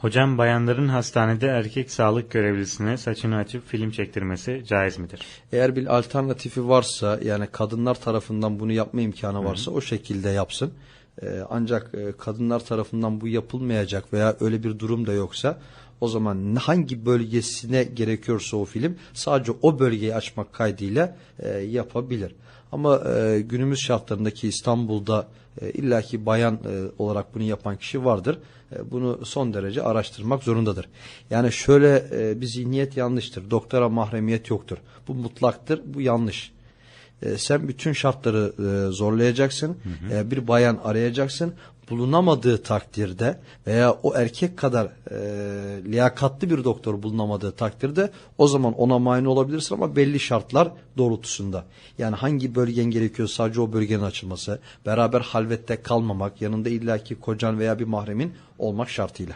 Hocam bayanların hastanede erkek sağlık görevlisine saçını açıp film çektirmesi caiz midir? Eğer bir alternatifi varsa yani kadınlar tarafından bunu yapma imkanı varsa o şekilde yapsın. Ee, ancak e, kadınlar tarafından bu yapılmayacak veya öyle bir durum da yoksa o zaman hangi bölgesine gerekiyorsa o film sadece o bölgeyi açmak kaydıyla e, yapabilir. Ama e, günümüz şartlarındaki İstanbul'da illaki bayan olarak bunu yapan kişi vardır. Bunu son derece araştırmak zorundadır. Yani şöyle e, bir zihniyet yanlıştır. Doktora mahremiyet yoktur. Bu mutlaktır, bu yanlış. E, sen bütün şartları e, zorlayacaksın. E, bir bayan arayacaksın. Bulunamadığı takdirde veya o erkek kadar e, liyakatlı bir doktor bulunamadığı takdirde o zaman ona mani olabilirsin ama belli şartlar doğrultusunda. Yani hangi bölgen gerekiyor sadece o bölgenin açılması, beraber halvette kalmamak, yanında illaki kocan veya bir mahremin olmak şartıyla.